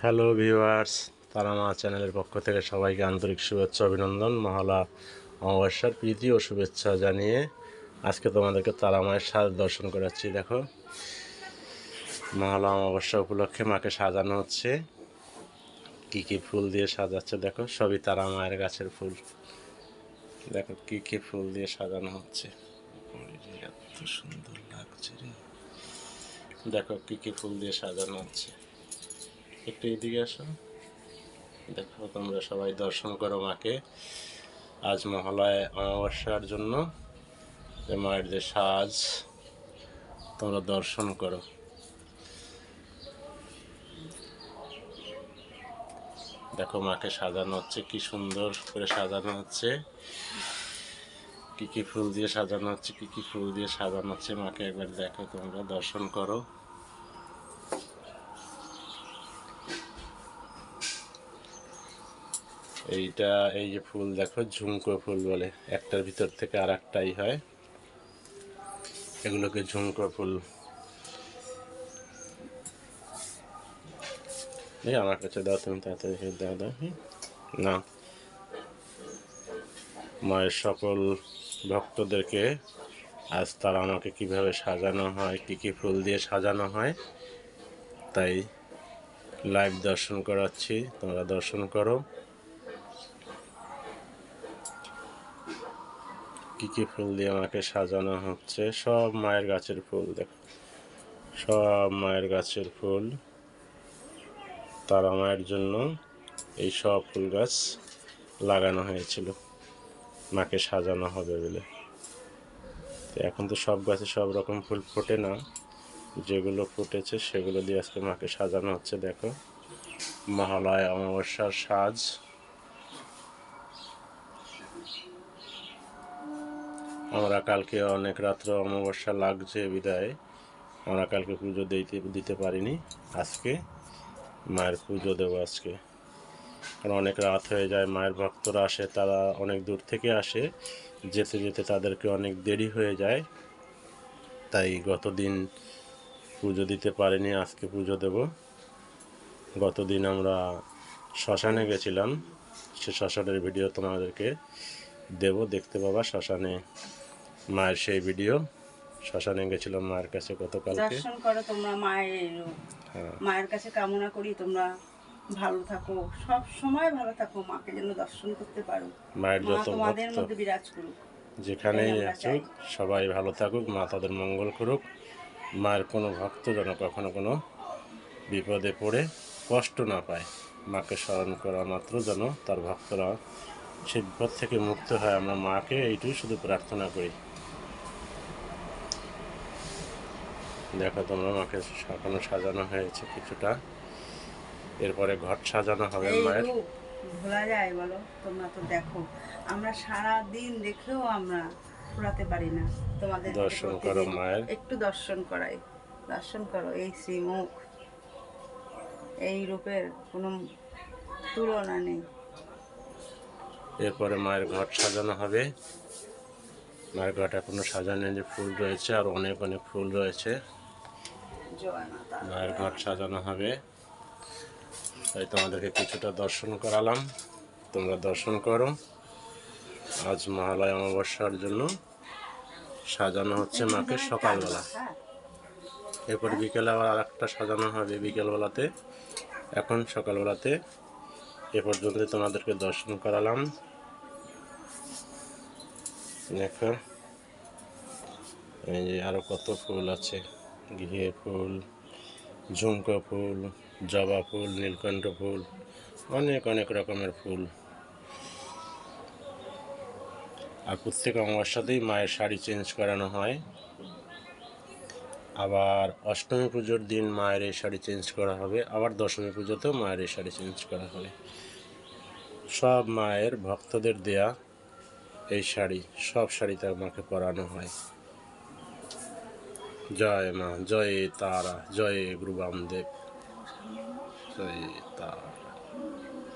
Hello viewers Tara Maa চ্যানেলের পক্ষ থেকে সবাইকে আন্তরিক শুভেচ্ছা, অভিনন্দন। মহলা অমাবস্যার প্রীতি ও শুভেচ্ছা জানিয়ে আজকে তোমাদেরকে তারামায়ের সাজ দর্শন করাচ্ছি। দেখো, মহলা অমাবস্যা উপলক্ষে মাকে সাজানো হচ্ছে। কি কি ফুল দিয়ে সাজাচ্ছে দেখো, সবই তারা মায়ের গাছের ফুল। দেখো, কি কি ফুল দিয়ে সাজানো হচ্ছে। এত সুন্দর লাগছে রে। দেখো, কি কি ফুল দিয়ে সাজানো হচ্ছে। একটু এদিকে আসো দেখো তোমরা সবাই দর্শন করো মাকে। আজ মহালয় অমাবস্যার জন্য মায়ের যে সাজ, তোমরা দর্শন করো। দেখো মাকে সাজানো হচ্ছে, কি সুন্দর করে সাজানো হচ্ছে। কি কি ফুল দিয়ে সাজানো হচ্ছে, কি কি ফুল দিয়ে সাজানো হচ্ছে, মাকে একবার দেখো তোমরা, দর্শন করো। এইটা, এই যে ফুল দেখো, ঝুমকো ফুল বলে। একটার ভিতর থেকে আর একটাই হয়। এগুলোকে ঝুমকো ফুল। এই আমার কাছে দাও তুমি, তাড়াতাড়ি দাও দাও? না। মায়ের সকল ভক্তদেরকে আজ তারা আমাকে কীভাবে সাজানো হয়, কি কি ফুল দিয়ে সাজানো হয়, তাই লাইভ দর্শন করাচ্ছি। তোমরা দর্শন করো। কি কি ফুল দিয়ে আমাকে সাজানো হচ্ছে? সব মায়ের গাছের ফুল, দেখো। সব মায়ের গাছের ফুল। তারা মায়ের জন্য এই সব ফুল গাছ লাগানো হয়েছিল। মাকে সাজানো হবে বলে। তো এখন তো সব গাছে সব রকম ফুল ফোটে না। যেগুলো ফুটেছে সেগুলো দিয়ে আজকে মাকে সাজানো হচ্ছে, দেখো। মহালয় অমাবস্যার সাজ। আমরা কালকে অনেক রাত্র অমাবস্যা লাগছে বিদায়। আমরা কালকে পুজো দিতে দিতে পারিনি আজকে, মায়ের পুজো দেবো আজকে। কারণ অনেক রাত হয়ে যায়, মায়ের ভক্তরা আসে, তারা অনেক দূর থেকে আসে। যেতে যেতে তাদেরকে অনেক দেরি হয়ে যায়। তাই গতদিন পুজো দিতে পারিনি, আজকে পুজো দেব। গতদিন আমরা শ্মশানে গেছিলাম। সে শ্মশানের ভিডিও তোমাদেরকে দেব, দেখতে পাবা শ্মশানে। মায়ের সেই ভিডিও। শ্মশানে গেছিলাম মায়ের কাছে গতকালকে। দর্শন করো তোমরা মায়ের হ্যাঁ। মায়ের কাছে কামনা করি তোমরা ভালো থাকো সব সময় ভালো থাকো মাকে যেন দর্শন করতে পারো। মায়ের যত তোমাদের মধ্যে বিরাজ করুক। যেখানেই আসুক সবাই ভালো থাকুক মা তাদের মঙ্গল করুক। মায়ের কোনো ভক্ত যেন কখনো কোনো বিপদে পড়ে কষ্ট না পায়। মাকে স্মরণ করা মাত্র যেন তার ভক্তরা সে বিপদ থেকে মুক্ত হয়। আমরা মাকে এইটুই শুধু প্রার্থনা করি। দেখো তোমরা মাকে এখনও সাজানো হয়েছে কিছুটা। এরপরে ঘট সাজানো হবে মায়ের। ভোলা যায় বলো তোমরা তো দেখো। আমরা সারা দিন দেখেও আমরা ফুরাতে পারি না। তোমাদের দর্শন করো মায়ের। একটু দর্শন করাই। দর্শন করো এই শ্রীমুখ। এই রূপের কোনো তুলনা নেই। এরপরে মায়ের ঘট সাজানো হবে। মায়ের ঘট এখনও সাজানো যে ফুল রয়েছে আর অনেক অনেক ফুল রয়েছে। মায়ের ঘট সাজানো হবে। তাই তোমাদেরকে কিছুটা দর্শন করালাম। তোমরা দর্শন করো। আজ মহালয় অমাবস্যার জন্য সাজানো হচ্ছে মাকে সকালবেলা। এরপর বিকেলে আবার আর একটা সাজানো হবে বিকেলবেলাতে। এখন সকালবেলাতে এ পর্যন্ত তোমাদেরকে দর্শন করালাম। দেখো, এই যে আরও কত ফুল আছে। ঘিয়ে ফুল, ঝুমকো ফুল, জবা ফুল, নীলকণ্ঠ ফুল, অনেক অনেক রকমের ফুল। আর প্রত্যেক অমাবস্যাতেই মায়ের শাড়ি চেঞ্জ করানো হয়। আবার অষ্টমী পুজোর দিন মায়ের এই শাড়ি চেঞ্জ করা হবে। আবার দশমী পুজোতেও মায়ের এই শাড়ি চেঞ্জ করা হবে সব মায়ের ভক্তদের দেয়া এই শাড়ি, সব শাড়ি তার মাকে পরানো হয়। জয় মা জয় তারা জয় গুরু বামদেব জয় তারা।